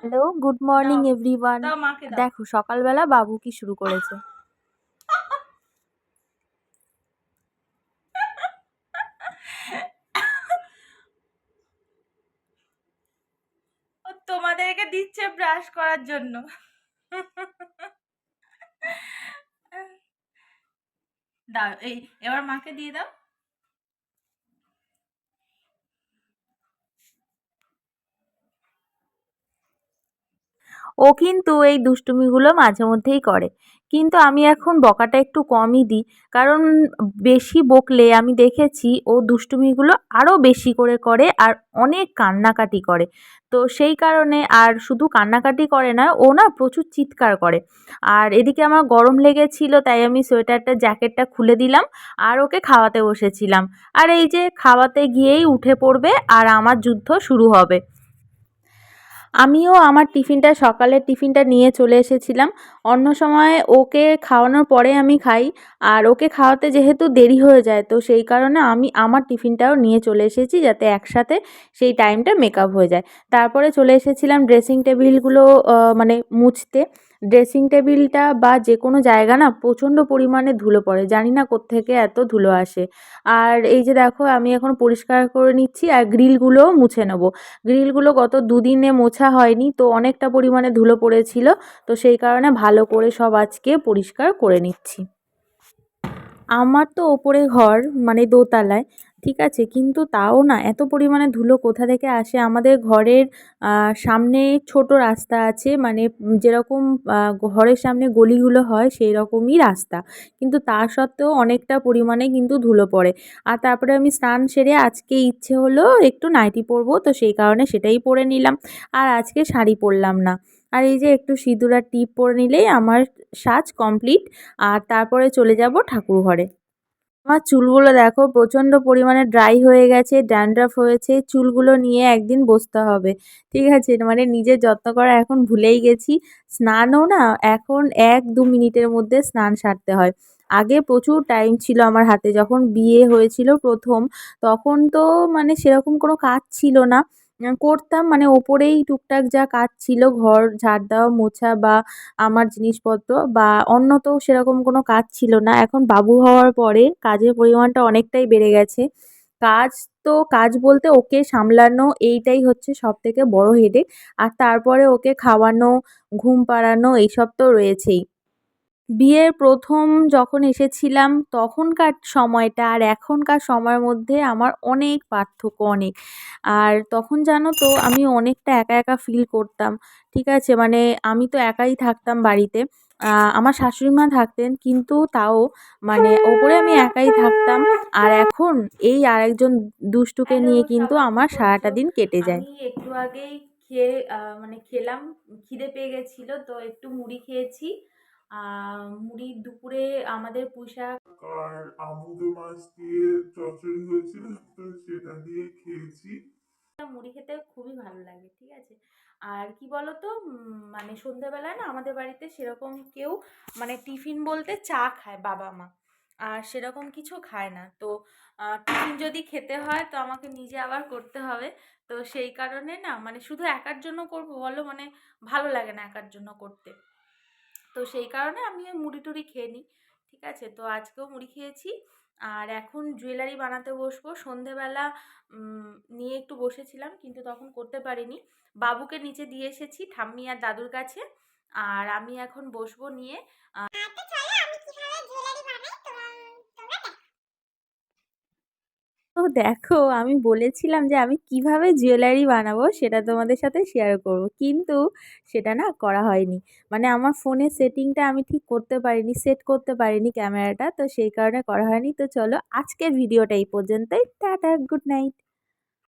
Hello good morning. Everyone দেখো সকালবেলা বাবু কি শুরু করেছে? ও তোমাদেরকে দিচ্ছে ব্রাশ করার জন্য। দাও এই এবার মাকে দিয়ে দাও। ও কিন্তু এই দুষ্টুমিগুলো মাঝে মধ্যেই করে। কিন্তু আমি এখন বকাটা একটু কমই দিই, কারণ বেশি বকলে আমি দেখেছি ও দুষ্টুমিগুলো আরও বেশি করে করে আর অনেক কান্নাকাটি করে। তো সেই কারণে আর শুধু কান্নাকাটি করে না, ও না প্রচুর চিৎকার করে। আর এদিকে আমার গরম লেগেছিল, তাই আমি সোয়েটারটা, জ্যাকেটটা খুলে দিলাম আর ওকে খাওয়াতে বসেছিলাম। আর এই যে খাওয়াতে গিয়েই উঠে পড়বে আর আমার যুদ্ধ শুরু হবে। আমিও আমার টিফিনটা সকালের টিফিনটা নিয়ে চলে এসেছিলাম। অন্য সময় ওকে খাওয়ানোর পরে আমি খাই, আর ওকে খাওয়াতে যেহেতু দেরি হয়ে যায়, তো সেই কারণে আমি আমার টিফিনটাও নিয়ে চলে এসেছি যাতে একসাথে সেই টাইমটা মেকআপ হয়ে যায়। তারপরে চলে এসেছিলাম ড্রেসিং টেবিলগুলো মানে মুছতে। ড্রেসিং টেবিলটা বা যে কোনো জায়গা না প্রচণ্ড পরিমাণে ধুলো পড়ে, জানি না কোত্থেকে এত ধুলো আসে। আর এই যে দেখো, আমি এখন পরিষ্কার করে নিচ্ছি, আর গ্রিলগুলোও মুছে নেব। গ্রিলগুলো গত দুদিনে মোছা হয়নি। তো অনেকটা পরিমাণে ধুলো পড়েছিল। তো সেই কারণে ভালো করে সব আজকে পরিষ্কার করে নিচ্ছি। আমার তো ওপরে ঘর মানে দোতলায়। ঠিক আছে, কিন্তু তাও না এত পরিমাণে ধুলো কোথা থেকে আসে? আমাদের ঘরের সামনে ছোট রাস্তা আছে মানে যেরকম ঘরের সামনে গলিগুলো হয় সেই রকমই রাস্তা। কিন্তু তা সত্ত্বেও অনেকটা পরিমাণে কিন্তু ধুলো পড়ে। আর তারপরে আমি স্নান সেরে আজকে ইচ্ছে হলো একটু নাইটি পরবো, তো সেই কারণে সেটাই পরে নিলাম। আর আজকে শাড়ি পরলাম না। আর এই যে একটু সিঁদুর আর টিপ পরে নিলেই আমার সাজ কমপ্লিট, আর তারপরে চলে যাব ঠাকুর ঘরে আমার চুলগুলো দেখো প্রচণ্ড পরিমাণে ড্রাই হয়ে গেছে ড্যান্ড্রাফ হয়েছে, চুলগুলো নিয়ে একদিন বসতে হবে। ঠিক আছে? মানে নিজের যত্ন করা এখন ভুলেই গেছি। স্নানও না এখন এক দু মিনিটের মধ্যে স্নান সারতে হয়। আগে প্রচুর টাইম ছিল আমার হাতে, যখন বিয়ে হয়েছিল প্রথম, তখন তো মানে সেরকম কোনো কাজ ছিল না। করতাম। মানে ওপরেই টুকটাক যা কাজ ছিল, ঘর ঝাড় দেওয়া, মোছা বা আমার জিনিসপত্র বা অন্য তো সেরকম কোনো কাজ ছিল না। এখন বাবু হওয়ার পরে কাজের পরিমাণটা অনেকটাই বেড়ে গেছে। কাজ তো কাজ বলতে ওকে সামলানো, এইটাই হচ্ছে সব থেকে বড় হেডেক আর তারপরে ওকে খাওয়ানো, ঘুম পাড়ানো, এইসব তো রয়েছেই। বিয়ের প্রথম যখন এসেছিলাম তখনকার সময়টা আর এখনকার সময়ের মধ্যে আমার অনেক পার্থক্য অনেক। আর তখন জানো তো আমি অনেকটা একা একা ফিল করতাম ঠিক আছে? মানে আমি তো একাই থাকতাম বাড়িতে। আমার শাশুড়ি মা থাকতেন কিন্তু তাও মানে ওপরে আমি একাই থাকতাম। আর এখন এই আরেকজন দুষ্টুকে নিয়ে কিন্তু আমার সারাটা দিন কেটে যায়। একটু আগেই খেয়ে মানে খেলাম খিদে পেয়ে গেছিল তো একটু মুড়ি খেয়েছি। মুড়ি দুপুরে আমাদের পুঁইশাক আর আমুদো মাছ দিয়ে চচ্চড়ি হয়েছিল তো সেটা দিয়ে খেয়েছি। মুড়ি খেতে খুবই ভালো লাগে ঠিক আছে? আর কি বলতো মানে সন্ধেবেলায় না আমাদের বাড়িতে সেরকম কেউ মানে টিফিন বলতে চা খায় বাবা মা আর সেরকম কিছু খায় না। তো টিফিন যদি খেতে হয় তো আমাকে নিজে আবার করতে হবে। তো সেই কারণে না মানে শুধু একার জন্য করব বলো মানে ভালো লাগে না একার জন্য করতে। তো সেই কারণে আমি ওই মুড়ি টুড়ি খেয়ে নিই, ঠিক আছে? তো আজকেও মুড়ি খেয়েছি। আর এখন জুয়েলারি বানাতে বসবো। সন্ধেবেলা নিয়ে একটু বসেছিলাম কিন্তু তখন করতে পারিনি। বাবুকে নিচে দিয়ে এসেছি, ঠাম্মি আর দাদুর কাছে। আর আমি এখন বসবো নিয়ে তো দেখো, আমি বলেছিলাম যে আমি কীভাবে জুয়েলারি বানাবো সেটা তোমাদের সাথে শেয়ার করব। কিন্তু সেটা না করা হয়নি। মানে আমার ফোনে সেটিংটা আমি ঠিক করতে পারিনি সেট করতে পারিনি ক্যামেরাটা তো সেই কারণে করা হয়নি। তো চলো আজকের ভিডিওটা এই পর্যন্তই। Tata good night